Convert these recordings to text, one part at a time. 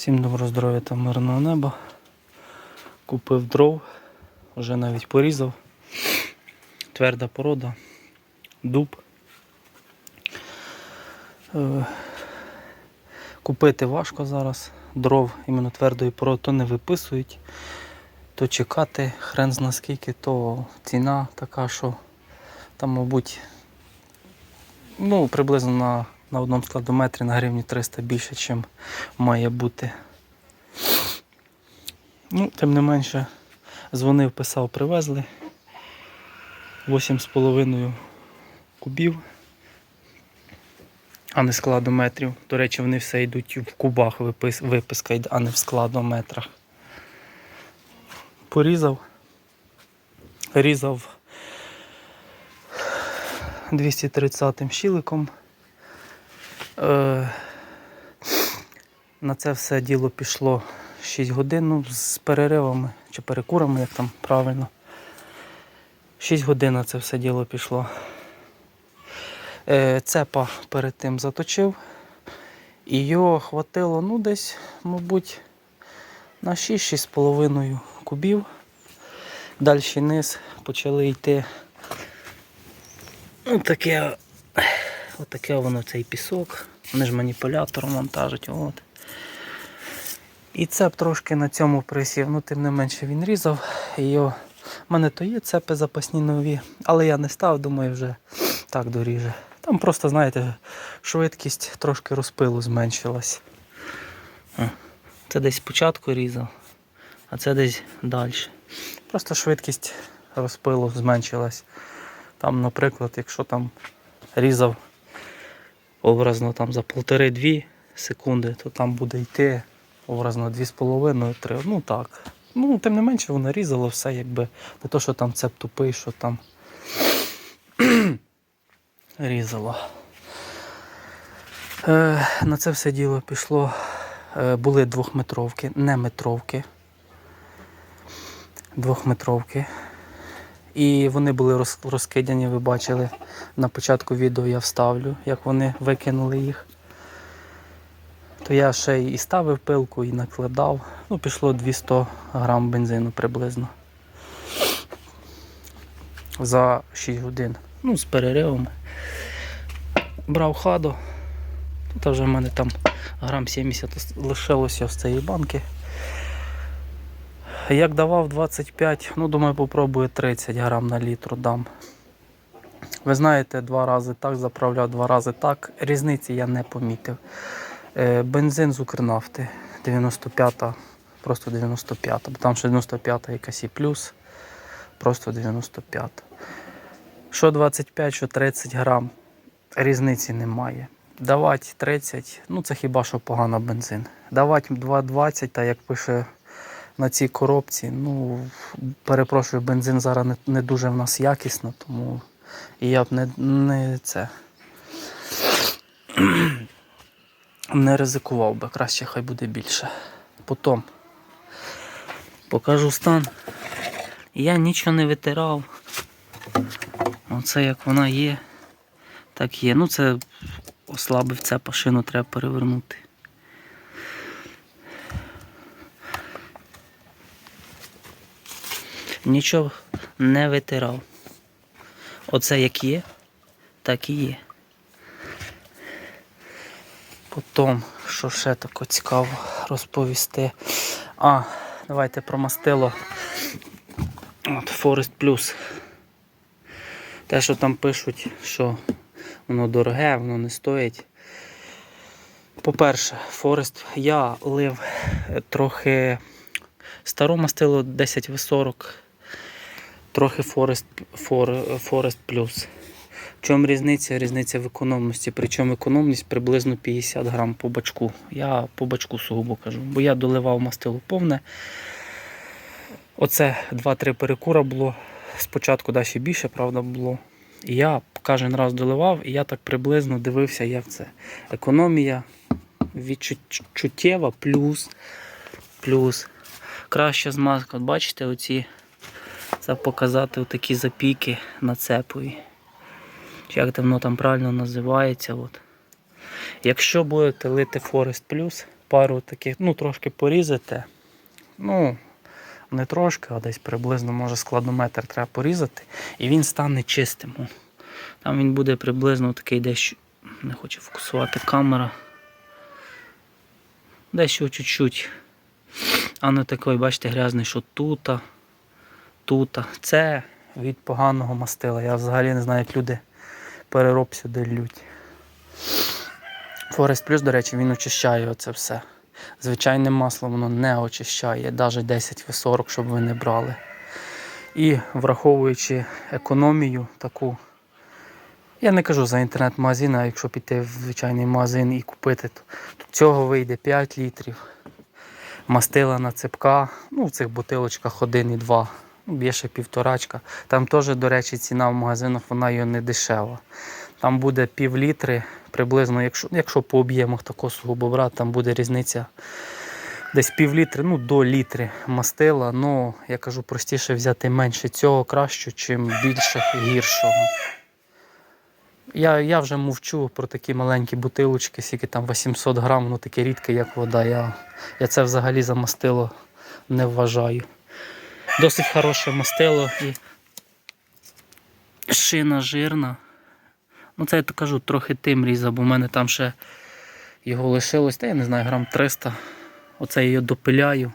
Всім доброго здоров'я та мирного неба. Купив дров, вже навіть порізав. Тверда порода, дуб. Е, Купити важко зараз. Дров іменно твердої породи то не виписують, то чекати хрен зна скільки, то ціна така, що там, мабуть, ну, приблизно на, на одному складометрі на гривні 300 більше, ніж має бути. Ну, тим не менше, дзвонив, писав, привезли. 8,5 кубів, а не складометрів. До речі, вони все йдуть в кубах, випис, виписка а не в складометрах. Порізав. Різав 230 щіликом. Е, на це все діло пішло 6 годин ну, з переривами чи перекурами, як там правильно. 6 годин на це все діло пішло. Е, цепа перед тим заточив. І його хватило ну, десь, мабуть, на 6-6,5 кубів. Далі низ почали йти. Ну, таке, отаке воно цей пісок. Вони ж маніпулятором монтажать. От. І цеп трошки на цьому присів, ну тим не менше він різав. І. У мене то є цепи запасні нові, але я не став, думаю, вже так доріже. Там просто, знаєте, швидкість трошки розпилу зменшилась. Це десь спочатку різав, а це десь далі. Просто швидкість розпилу зменшилась. Там, наприклад, якщо там різав образно там за полтори-дві секунди, то там буде йти образно 2,5-3. Ну так. Ну, тим не менше, воно різало все, якби. Не то, що там цеп тупий, що там різало. Е, на це все діло пішло. Е, були двохметровки, не метровки. Двохметровки. І вони були розкидані, ви бачили. На початку відео я вставлю, як вони викинули їх. То я ще і ставив пилку, і накладав. Ну, пішло 200 грам бензину приблизно. За 6 годин. Ну, з переривами. Брав хаду. Тут вже в мене там грам 70 лишилося з цієї банки. Як давав 25, ну думаю, попробую 30 грам на літру дам. Ви знаєте, два рази так заправляв, два рази так. Різниці я не помітив. Е, Бензин з Укрнафти 95-та, просто 95-та, бо там ще 95-та якась і плюс, просто 95. Що 25, що 30 грам, різниці немає. Давати 30, ну це хіба що погано бензин. Давати 2,20, та як пише на цій коробці, ну перепрошую, бензин зараз не, не дуже в нас якісно, тому і я б не, не це не ризикував би, краще хай буде більше. Потім покажу стан. Я нічого не витирав. Оце як вона є, так є. Ну це ослабив це пашину, треба перевернути. Нічого не витирав. Оце як є, так і є. Потім, що ще таке цікаво розповісти. А, давайте про мастило. От Forest Plus. Те, що там пишуть, що воно дороге, воно не стоїть. По-перше, Forest я лив трохи стару мастило 10В40, трохи Forest, For- Forest Plus. В чому різниця? Різниця в економності. Причому економність приблизно 50 грам по бачку. Я по бачку сугубо кажу, бо я доливав мастило повне. Оце 2-3 перекура було. Спочатку да, ще більше, правда, було. І я кожен раз доливав, і я так приблизно дивився, як це. Економія відчуттєва, плюс, плюс. Краща змазка. От бачите, оці це показати такі запіки на цепові. Як воно там правильно називається. От. Якщо будете лити Forest Plus, пару таких, ну, трошки порізати. Ну, не трошки, а десь приблизно, може, складометр треба порізати, і він стане чистим. Там він буде приблизно такий дещо. Не хоче фокусувати камера. Дещо чуть-чуть. А не такий, бачите, грязний, що тута, тута. Це від поганого мастила. Я взагалі не знаю, як люди перероб сюди лють. Форест Плюс, до речі, він очищає оце все. Звичайне масло воно не очищає, навіть 10 в 40, щоб ви не брали. І враховуючи економію таку, я не кажу за інтернет-магазин, а якщо піти в звичайний магазин і купити, то цього вийде 5 літрів. Мастила на цепка, ну в цих бутилочках 1 і 2, більше півторачка. Там теж, до речі, ціна в магазинах вона є не дешева. Там буде пів літри, приблизно, якщо, якщо по об'ємах такого сугубо брати, там буде різниця десь пів літри, ну до літри мастила. Ну, я кажу, простіше взяти менше цього краще, чим більше гіршого. Я, я вже мовчу про такі маленькі бутилочки, скільки там 800 грам, ну таке рідке, як вода. Я, я це взагалі за мастило не вважаю. Досить хороше мастило і шина жирна. Ну це я то кажу, трохи тим різав, бо в мене там ще його лишилось, та я не знаю, грам 300. Оце я його допиляю.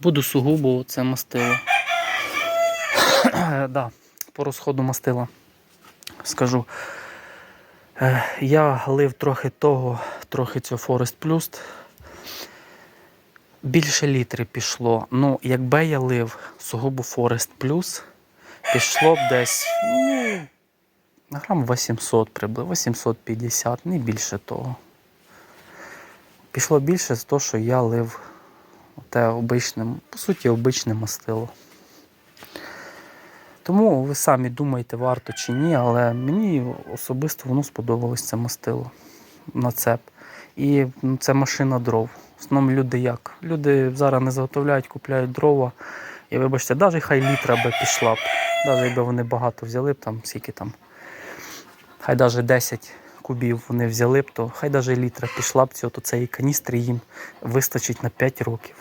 Буду сугубо це мастило. да, по розходу мастила скажу. Е, Я лив трохи того, трохи цього Forest Plus. Більше літри пішло. Ну, якби я лив сугубо Forest Plus, пішло б десь ну, грам 800 приблизно, 850, не більше того. Пішло більше з того, що я лив те обичне, по суті, обичне мастило. Тому ви самі думаєте, варто чи ні, але мені особисто воно сподобалось це мастило на цеп. І ну, це машина дров. В основному люди як? Люди зараз не заготовляють, купляють дрова. І вибачте, навіть хай літра би пішла б. Навіть якби вони багато взяли б, там скільки там, хай навіть 10 кубів вони взяли б, то хай навіть літра пішла б цього, то цієї каністри їм вистачить на 5 років.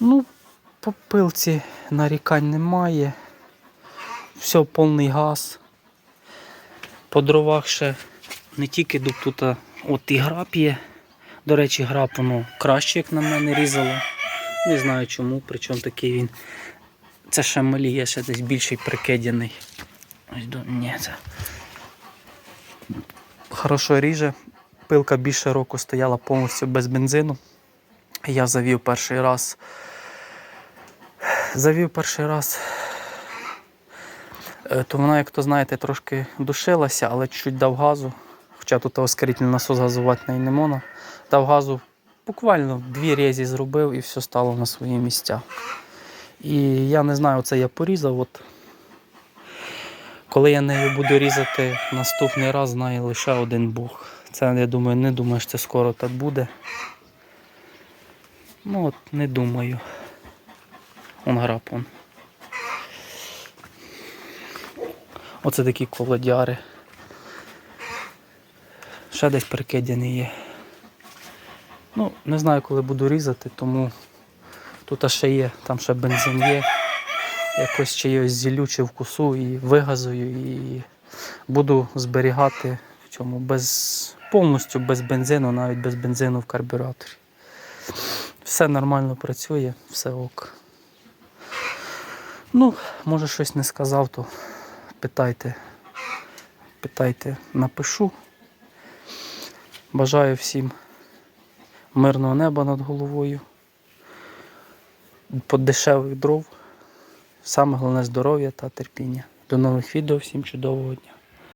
Ну, по пилці нарікань немає. Все, повний газ. По дровах ще не тільки дуб тут, а от і граб є. До речі, граб воно краще, як на мене різало. Не знаю чому, причому такий він. Це ще малі, є ще десь більший прикидяний. Ось до... Ні, це. Хорошо ріже. Пилка більше року стояла повністю без бензину. Я завів перший раз. Завів перший раз. Е, То вона, як то знаєте, трошки душилася, але чуть дав газу. Хоча тут оскорительний насос газувати не можна. Дав газу, буквально дві різі зробив і все стало на свої місця. І я не знаю, оце я порізав. От. Коли я нею буду різати наступний раз, знає лише один Бог. Це я думаю, не думаю, що це скоро так буде. Ну от не думаю. Он грапон. Оце такі колодяри. Ще десь перекидяний є. Ну, не знаю, коли буду різати, тому тут ще є, там ще бензин є. Якось ще його зілю чи вкусу і вигазую і буду зберігати в цьому без повністю без бензину, навіть без бензину в карбюраторі. Все нормально працює, все ок. Ну, може щось не сказав, то питайте. Питайте, напишу. Бажаю всім мирного неба над головою. Подешевих дров. Саме головне здоров'я та терпіння. До нових відео, всім чудового дня.